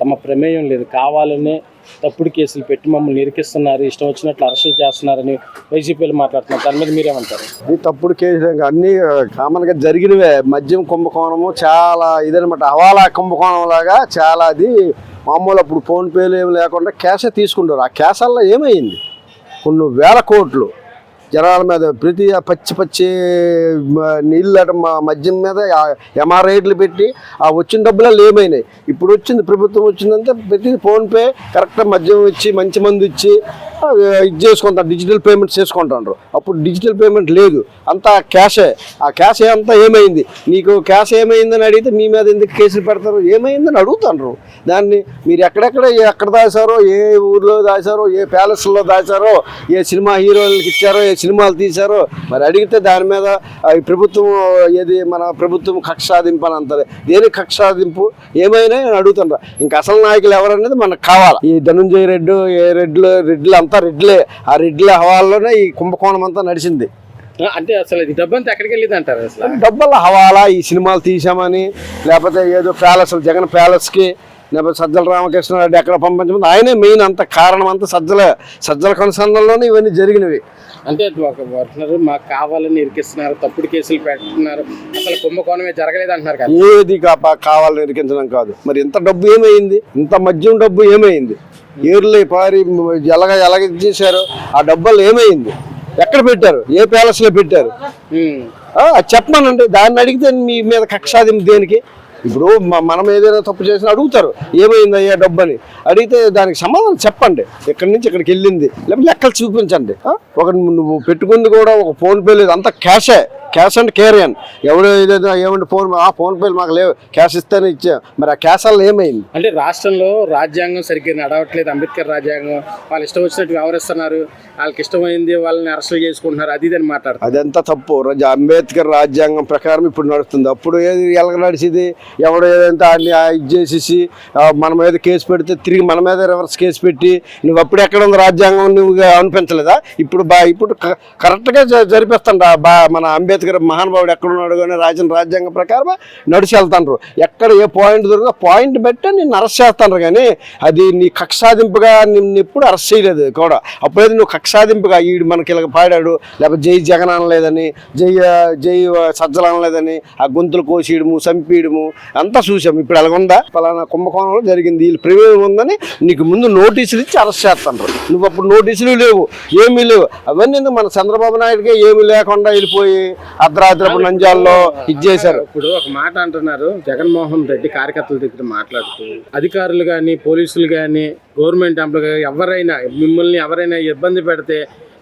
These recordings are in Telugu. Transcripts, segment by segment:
తమ ప్రమేయం లేదు. కావాలనే తప్పుడు కేసులు పెట్టి మమ్మల్ని ఇరికిస్తున్నారు. ఇష్టం వచ్చినట్లు అరెస్టులు చేస్తున్నారని వైసీపీలు మాట్లాడుతున్నారు. దాని మీద మీరేమంటారు? ఇది తప్పుడు కేసు అన్నీ కామన్గా జరిగినవే. మద్యం కుంభకోణము చాలా ఇదనమాట హవాలా కుంభకోణం లాగా చాలా అది మామూలు అప్పుడు ఫోన్పేలు ఏమి లేకుండా క్యాషే తీసుకుంటారు. ఆ క్యాషల్లో ఏమైంది? కొన్ని వేల కోట్లు. జనాల మీద ప్రతి ఆ పచ్చి పచ్చి నీళ్ళ మద్యం మీద ఎంఆర్ రేట్లు పెట్టి ఆ వచ్చిన డబ్బులు ఏమైనాయి ఇప్పుడు వచ్చింది ప్రభుత్వం వచ్చిందంటే ప్రతి ఫోన్పే కరెక్ట్ మద్యం ఇచ్చి మంచి మందు ఇచ్చి ఇది చేసుకుంటారు డిజిటల్ పేమెంట్స్ చేసుకుంటారు అప్పుడు డిజిటల్ పేమెంట్ లేదు. అంతా క్యాషే. ఆ క్యాష్ అంతా ఏమైంది? నీకు క్యాష్ ఏమైందని అడిగితే మీ మీద ఎందుకు కేసులు పెడతారు? ఏమైందని అడుగుతాండ్రు. దాన్ని మీరు ఎక్కడెక్కడ ఎక్కడ దాచారో ఏ ఊర్లో దాచారో ఏ ప్యాలెస్లో దాచారో ఏ సినిమా హీరోలకి ఇచ్చారో ఏ సినిమాలు తీశారో మరి అడిగితే దాని మీద ప్రభుత్వం ఏది మన ప్రభుత్వం కక్ష సాధింపు అని అంటది దేనికి కక్ష సాధింపు ఏమైనా నేను అడుగుతుండ్రా ఇంకా అసలు నాయకులు ఎవరనేది మనకు కావాలి? ఈ ధనుంజయ రెడ్డి ఏ రెడ్లు రెడ్లు అంతా రెడ్లే. ఆ రెడ్ల హవాల్లోనే ఈ కుంభకోణం అంతా నడిచింది. అంటే అసలు ఇది డబ్బంతా ఎక్కడికి వెళ్ళింది అంటారు అసలు? డబ్బుల హవాలా ఈ సినిమాలు తీసామని లేకపోతే ఏదో ప్యాలెస్ జగన్ ప్యాలెస్కి లేకపోతే సజ్జల రామకృష్ణారెడ్డి ఎక్కడ పంపించమని ఆయనే మెయిన్ అంత కారణం అంతా సజ్జల సజ్జల కొనసాగంలోనే ఇవన్నీ జరిగినవి. అంటే ఒక అంటున్నారు మాకు కావాలని ఇరికిస్తున్నారు తప్పుడు కేసులు పెడుతున్నారు అసలు కుంభకోణమే జరగలేదు అంటున్నారు కదా. ఏది కాపా కావాలని ఇరికించడం కాదు. మరి ఇంత డబ్బు ఏమైంది? ఇంత మద్యం డబ్బు ఏమైంది? ఏర్లే పారి ఎలాగ ఎలాగ చేశారు ఆ డబ్బులు ఏమైంది? ఎక్కడ పెట్టారు? ఏ ప్యాలెస్లో పెట్టారు? చెప్పమనండి. దాన్ని అడిగితే మీ మీద కక్షాదిం దేనికి? ఇప్పుడు మనం ఏదైనా తప్పు చేసినా అడుగుతారు ఏమైంది అయ్యా డబ్బు అని అడిగితే దానికి సమాధానం చెప్పండి. ఇక్కడి నుంచి ఇక్కడికి వెళ్ళింది? లేకపోతే లెక్కలు చూపించండి. ఒక నువ్వు పెట్టుకుంది కూడా ఒక ఫోన్ పే లేదు అంతా క్యాషే. క్యాష్ అండ్ కేరియన్ ఎవరు ఏదైనా ఏమంటే ఫోన్ ఆ ఫోన్ పేలు మాకు లేవు. క్యాష్ ఇస్తేనే ఇచ్చా. మరి ఆ క్యాష్ వల్ల ఏమైంది? అంటే రాష్ట్రంలో రాజ్యాంగం సరిగ్గా నడవట్లేదు. అంబేద్కర్ రాజ్యాంగం. వాళ్ళు ఇష్టం వచ్చినట్టు వ్యవహరిస్తున్నారు. వాళ్ళకి ఇష్టమైంది వాళ్ళని అరెస్టులు చేసుకుంటున్నారు. అది అని మాట్లాడుతారు అదంతా తప్పు. రాజ అంబేద్కర్ రాజ్యాంగం ప్రకారం ఇప్పుడు నడుస్తుంది. అప్పుడు ఏది ఎలాగ నడిచింది? ఎవడు ఏదంటే అన్ని ఇది చేసేసి మన మీద కేసు పెడితే తిరిగి మన మీద రివర్స్ కేసు పెట్టి నువ్వు అప్పుడు ఎక్కడ ఉంది రాజ్యాంగం? నువ్వు అనిపించలేదా? ఇప్పుడు బా ఇప్పుడు కరెక్ట్గా జరిపిస్తాను బా మన అంబేద్కర్ మహానుభావుడు ఎక్కడ ఉన్నాడు కానీ రాసిన రాజ్యాంగం ప్రకారం నడిచి వెళ్తాండ్రు ఎక్కడ ఏ పాయింట్ దొరికితే పాయింట్ బట్టి నేను అరెస్ట్ చేస్తాను కానీ అది నీ కక్షాదింపుగా నిన్ను ఎప్పుడు అరెస్ట్ చేయలేదు కూడా. అప్పుడైతే నువ్వు కక్షాదింపుగా ఈడు మనకి ఇలాగ పాడాడు లేకపోతే జై జగన్ అనలేదని జై జై సజ్జలు అనలేదని ఆ గొంతులు కోసేయడము చంపేయడము అంతా చూసాము ఇప్పుడు ఎలాగుందా? పలానా కుంభకోణంలో జరిగింది. వీళ్ళు ప్రవేశం ఉందని నీకు ముందు నోటీసులు ఇచ్చి అరెస్ట్ చేస్తాను నువ్వు అప్పుడు నోటీసులు లేవు ఏమీ లేవు. అవన్నీ మన చంద్రబాబు నాయుడుకే ఏమీ లేకుండా వెళ్ళిపోయి అర్ధరాత్రి నంజాల్లో ఇది చేశారు. ఇప్పుడు ఒక మాట అంటున్నారు. జగన్మోహన్ రెడ్డి కార్యకర్తల దగ్గర మాట్లాడుతూ అధికారులు కానీ పోలీసులు కానీ గవర్నమెంట్ ఎంప్లాయ్ ఎవరైనా మిమ్మల్ని ఎవరైనా ఇబ్బంది పెడితే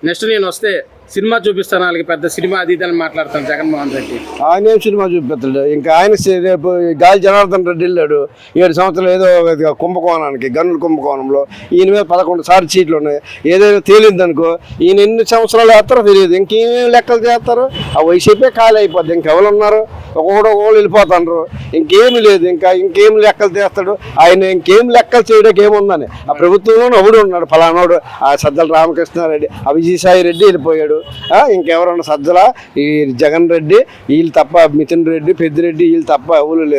నెక్స్ట్ నేను వస్తే సినిమా చూపిస్తాను వాళ్ళకి పెద్ద సినిమా అది ఇది అని మాట్లాడతాను జగన్మోహన్ రెడ్డి. ఆయన ఏం సినిమా చూపిస్తాడు. ఇంకా ఆయన రేపు గాలి జనార్దన్ రెడ్డి వెళ్ళాడు. ఏడు సంవత్సరాలు ఏదో కుంభకోణానికి గన్నుల కుంభకోణంలో ఈయన మీద పదకొండు సార్లు సీట్లు ఉన్నాయి. ఏదైనా తేలింది అనుకో ఈయన ఎన్ని సంవత్సరాలు వేస్తారో తెలియదు. ఇంకేం లెక్కలు చేస్తారు? ఆ వైసీపీ ఖాళీ అయిపోద్ది. ఇంకెవరు ఉన్నారు? ఒకడు ఒకళ్ళు వెళ్ళిపోతాండ్రు. ఇంకేమి లేదు. ఇంకా ఇంకేం లెక్కలు చేస్తాడు? ఆయన ఇంకేం లెక్కలు చేయడానికి ఏముందని. ఆ ప్రభుత్వంలో ఒకడు ఉన్నాడు ఫలానాడు. ఆ సజ్జల రామకృష్ణారెడ్డి ఆ విజయసాయి రెడ్డి వెళ్ళిపోయాడు. ఇంకెవరన్నా సజ్జల? ఈ జగన్ రెడ్డి వీళ్ళు తప్ప మిథున్ రెడ్డి పెద్దిరెడ్డి వీళ్ళు తప్ప ఎవరు లేరు.